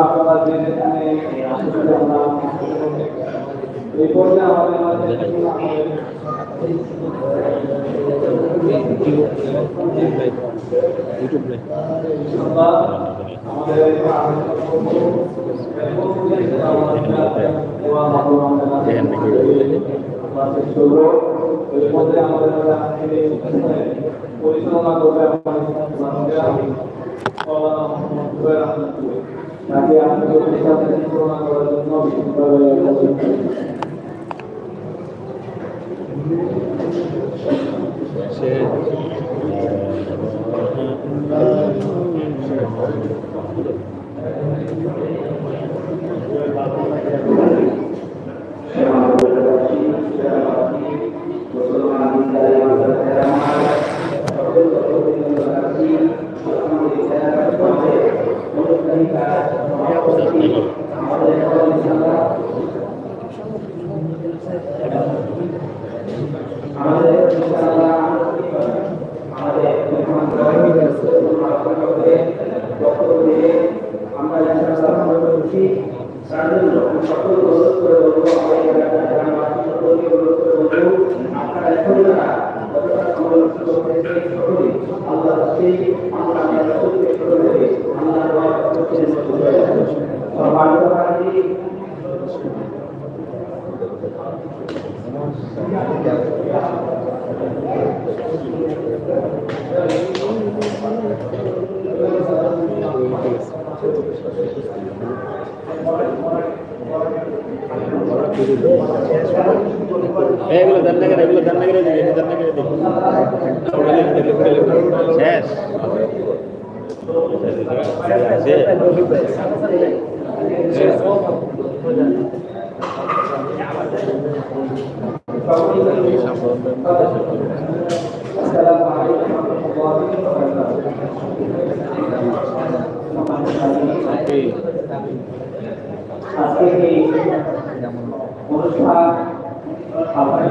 আপনারা যে যেখানে এই পর্যায়ে আমাদের পরিচালনা করবে তাকে আমি পরিচালনা করার জন্য বিশেষভাবে আমাদের ইনশাআল্লাহ আমাদের বক্তব্য দিয়ে আমরা ইনশাআল্লাহ আমরা খুশি তার জন্য সকল অনুরোধ করে বলব আমাদের গ্রামবাসী সকলকে অনুরোধ করে বলব আপনারা এখন যারা যতটা সমালোচনা করতেছে সকলে আল্লাহ সেই আমরা আমরা সকলকে ছোট করে আল্লাহ দোয়া করতে বাড়ি এগুলো দান করে এগুলো দান করে দিবি এটা দান করে দিবি শেষ। আজকে এই অনুষ্ঠান আপনাদের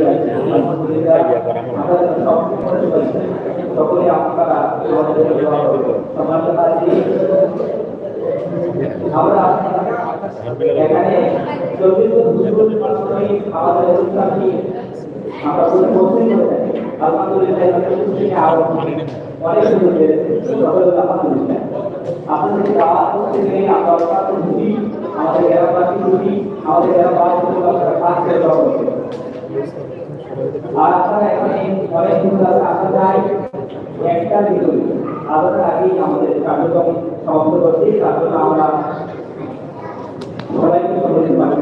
যাচ্ছে আলহামদুলিল্লাহ আমাদের সব সকলে আপনারা আমাদের সমাজতা দিয়ে আমরা এখানে চব্বিশ দুপুর মাধ্যমে আমাদের থাকি আলহামদুলিল্লাহ থেকে আরও অনেক সুন্দর হয়েছে। আলহামদুলিল্লাহ। আপনাদের দাওয়াত করতে আমরা অত্যন্ত খুশি আমাদের গ্রামবাসী খুশি কার্যক্রম সমাপ্ত করছি তার জন্য আমরা সবাইকে পাচ্ছি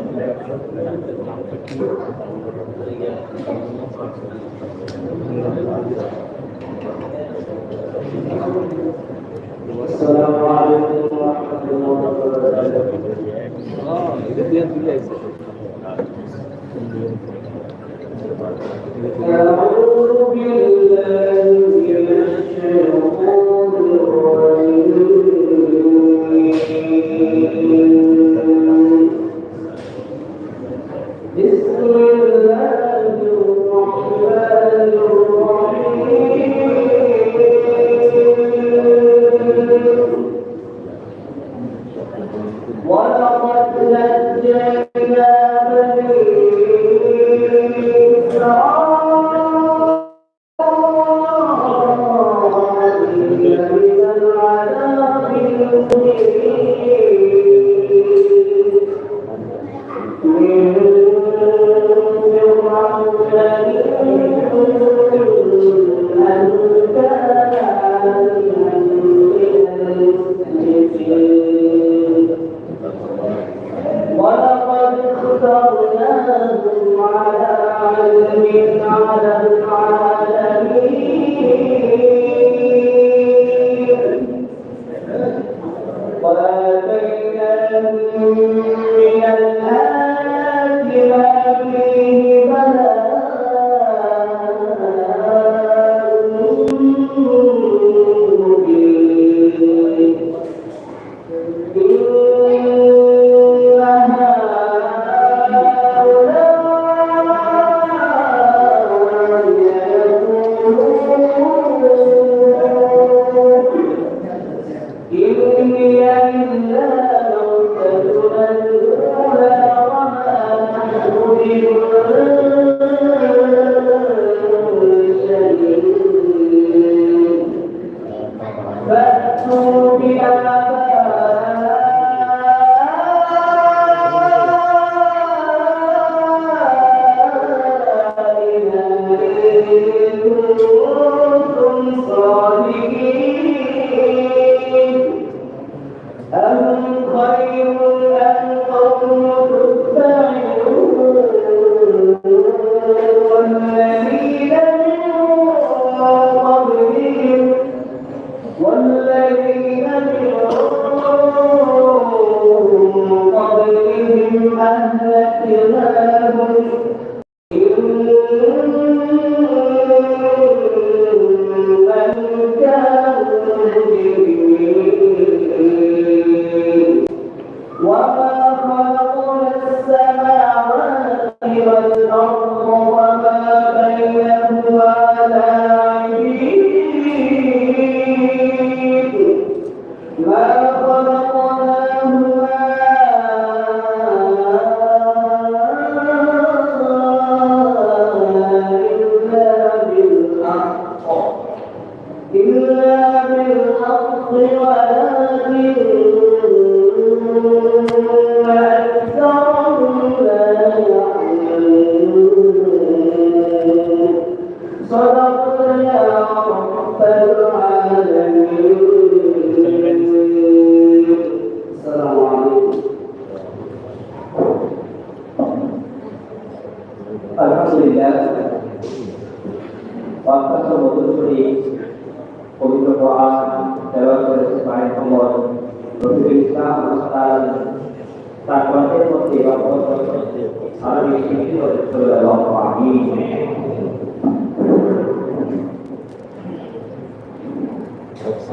السلام عليكم ورحمة الله وبركاته. آه، إذا بيان بالله One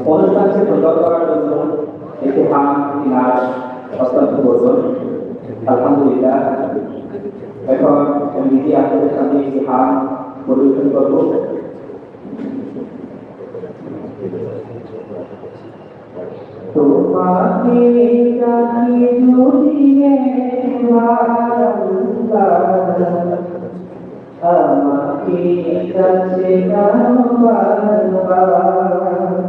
অনুষ্ঠানকে প্রচার করার জন্য একটি হাম ইনার হস্তান্তর করবেন আলহামদুলিল্লাহ। এখন আমি নিজে আপনাদের সামনে একটি হাম পরিবেশন করব। তোমাকে ডাকি যদি আমাকে কাছে কারও বারবার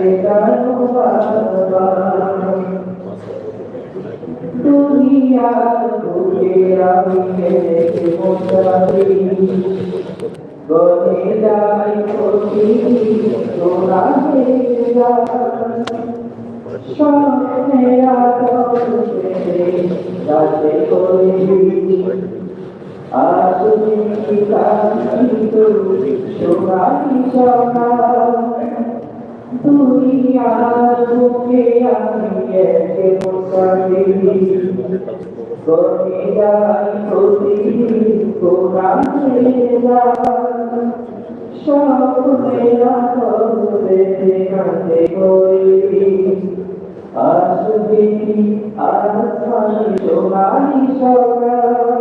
কাছে দুনিয়ার বুকে আমি হেঁটে যাই প্রতি তোরা স্বপ্নেরা রাতে করিবি আজকে কাহিত সোনালি সকাল দুনিয়ার বুকে আমি একে বসাবি আসবি আসমানি সোনালি সকাল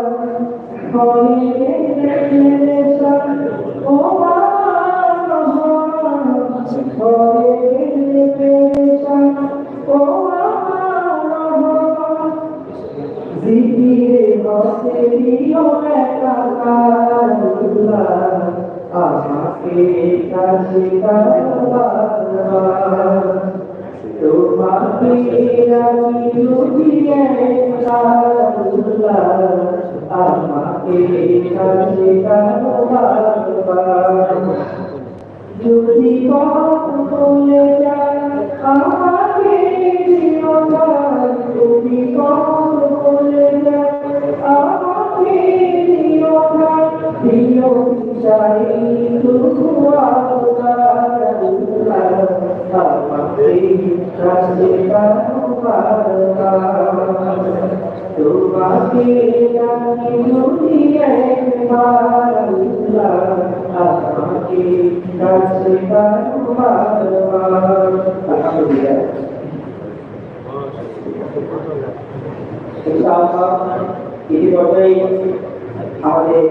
আমাদের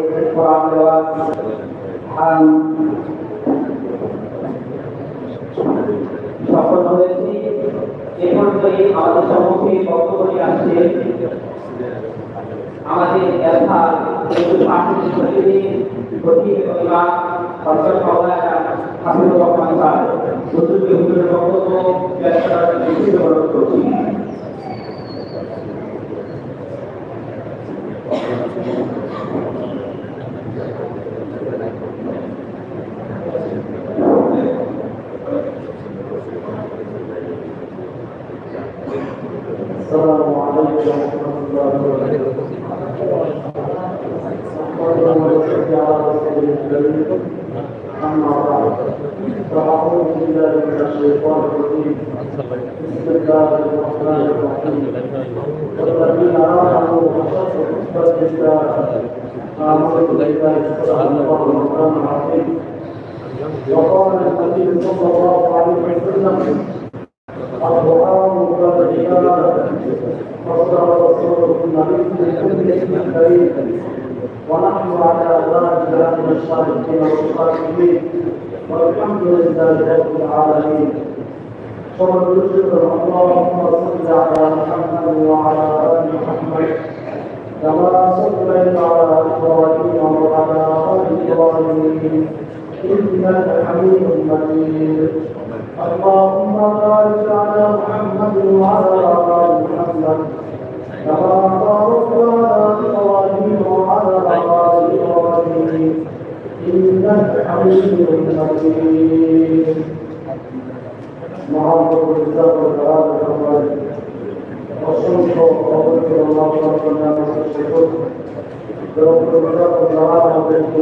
আম, সফল হয়েছি এ পর্যন্তই আমাদের সম্মুখে বক্তব্য নিয়ে আসছে। আমাদের এলাকা পার্টি সমিতি السلام عليكم ورحمة الله وبركاته. اللهم لا إله إلا الكريم أما بعد فأعوذ بالله من الشيطان الرجيم بسم الله الرحمن الرحيم والذين آمنوا وشكروا حسبة الله آمنوا بالله صلى الله عليه وسلم وقال النبي صلى الله عليه وسلم القرآن والعبادة فصدق رسوله النبي بكل اسم كريم ونحن على ذلك من الصادقين والصادقين والحمد لله رب العالمين ومن يشكر اللهم صل على محمد وعلى آل محمد كما صليت على إبراهيم وعلى آل إبراهيم. انك حميد مجيد اللهم بارك على محمد وعلى ال محمد كما باركت على ابراهيم وعلى ال ابراهيم إنك حميد مجيد محمد الإسلام والكلام والكمال অসংখ্য অবৈধ আল্লাহ আমাদের শেখর এবং প্রভুতার দ্বারা আমাদেরকে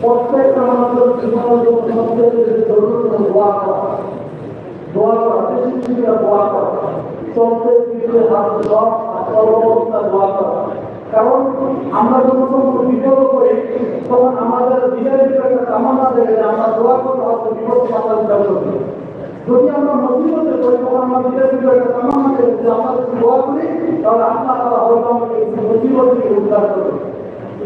প্রত্যেকটা কারণ আমরা যখন করি তখন আমাদের দিনের একটা তামান্না দেখে আমরা দোয়া করতে হয়তো বিপদ মাতার করব। যদি আমরা মসজিদে করি তখন আমরা দিনের ভিতরে একটা তামান্না দেখে যে আমরা যদি দোয়া করি, তাহলে আল্লাহ তারা হয়তো আমাকে এই থেকে উদ্ধার করবে।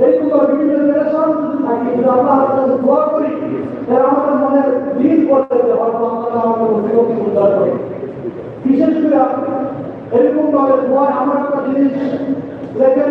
এইগুলো বিভিন্ন জেনারেশন যদি থাকি, যদি আল্লাহ কাছে দোয়া করি, তাহলে আমাদের মনে দিন পড়ে হয়তো আল্লাহ আমাকে মুসিবত থেকে উদ্ধার করে বিশেষ করে এরকম ভাবে দোয়া আমার একটা জিনিস দেখেন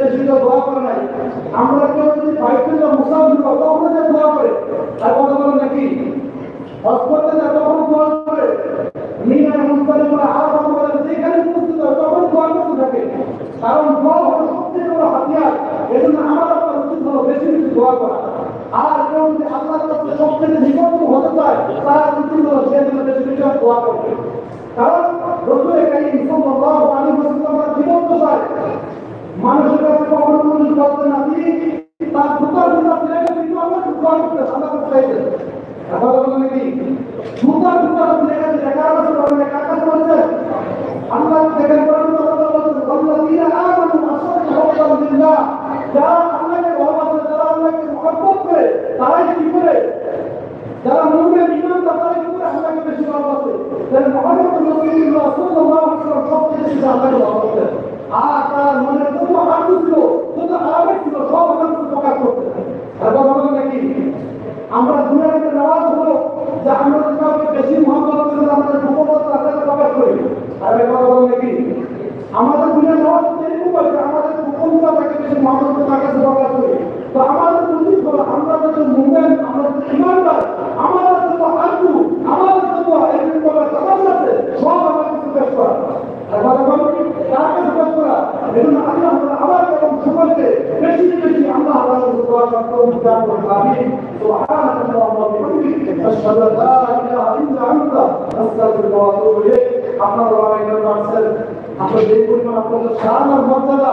দোয়া করে করে। আর কথা বলেন নাকি? হজ করে। করে তখন কারণ দোয়া এজন্য আমার বেশি বেশি দোয়া করা। আর কেউ যদি হতে চায়, তার উচিত হলো সে কারণ রসুলের সাল্লাল্লাহু আলাইহি ওয়াসাল্লাম জীবন্ত চায় মানুষের কাছে কখনো কোনো করতে না তিনি তার জুতার জুতা ফেলে কিন্তু আমরা দোয়া করতে আল্লাহ কাছে চাইতেন কথা বলেন নাকি জুতার জুতা ফেলে গেছে একার কাছে বলেন একার কাছে বলছেন আল্লাহ দেখেন করেন আল্লাযীনা আমানু আশাদু হুব্বান লিল্লাহ যারা আল্লাহকে ভালোবাসে যারা আল্লাহকে মহব্বত করে তারাই কি করে যারা মুমিন ঈমান তারা কি করে আল্লাহকে বেশি ভালোবাসে তাহলে মুহাম্মদ রাসূলুল্লাহ সাল্লাল্লাহু আলাইহি ওয়াসাল্লাম সবচেয়ে বেশি আল্লাহকে ভালোবাসে আর তার মনে যত আনন্দ ছিল যত আরামে ছিল সব আনন্দ প্রকাশ করতে আর কথা বলেন নাকি আমরা দুনিয়াতে নামাজ হলো যে আমরা যদি কাউকে বেশি মহব্বত করি আমাদের গোপনত আল্লাহকে প্রকাশ করি আর এই কথা বলেন নাকি আমাদের দুনিয়া নামাজ হচ্ছে এরকম আছে আমাদের গোপনতা তাকে বেশি মহব্বত করে তার কাছে প্রকাশ করি তো আমাদের উচিত হলো আমরা যত মুভমেন্ট আমরা যত ইমানদার আমাদের যত আলু আমাদের যত এরকম করার সামান্য আছে সব আমার কাছে পেশ করা আর কথা বলেন তার কাছে পেশ করা এজন্য আল্লাহ তাআলা আবার এবং সকলকে বেশি বেশি আল্লাহ তাআলার কাছে দোয়া করতে উদ্ধার করুন আমিন সুবহানাক আল্লাহুম্মা ওয়া বিহামদিক আশহাদু আল লা ইলাহা ইল্লা আনতা আস্তাগফিরুকা ওয়া আতুবু ইলাইক আপনারা অনেক আছেন আপনাদের যে পরিমাণ আপনাদের শান আর মর্যাদা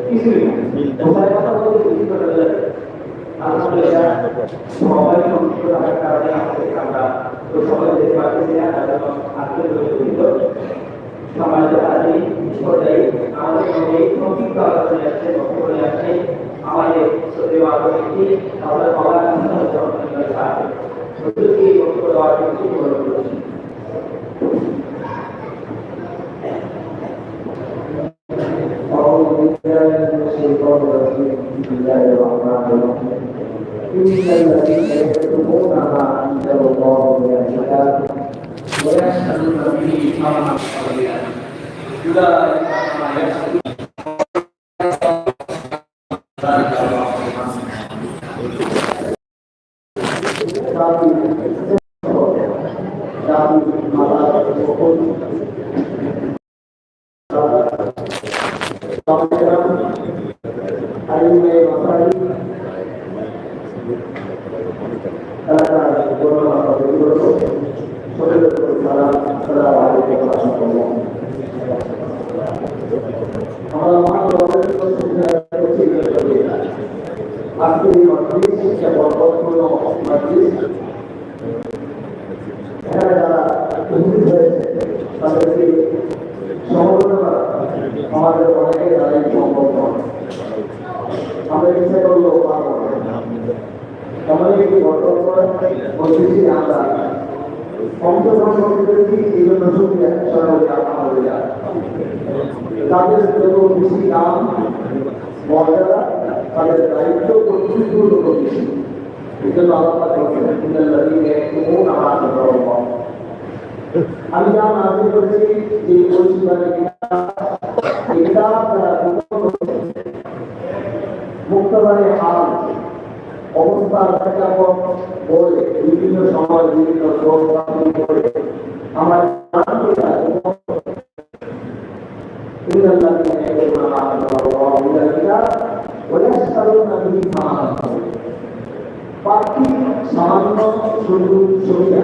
কিছুই না ওখানে কথা বলতে বেশি করে আলহামদুলিল্লাহ সবাই সংক্ষিপ্ত থাকার কারণে আমরা তো সবাই যেতে পারতেছি না জন্য আজকে দুঃখিত সমাজের আগে পর্যায়ে আমাদের সঙ্গে এই সংক্ষিপ্ত আলোচনায় আসছে বক্তব্য আসছে আমাদের সত্যি আলোচনাটি আমাদের বাবার সাথে হুজুরকে এই বক্তব্য দেওয়ার জন্য إن الذين يكتبون ما أنزل الله من الكتاب ويشهدون به حرما قليلا أولئك ما يشهدون ذلك الله তাদের যত বেশি দাম, মর্যাদা, তাদের দায়িত্ব জন্য ইয়াকতুমুনা মা আনজালাল্লাহ আমি যা করেছি দ্বারা মুক্তবারে হাল বলে বিভিন্ন সময় বিভিন্ন রোগ করে আমার জানতে চাই إن الذين يكتمون ما أنزل الله من الكتاب ويشترون به ثمنا পাখি সামান্য শুধু সুবিধা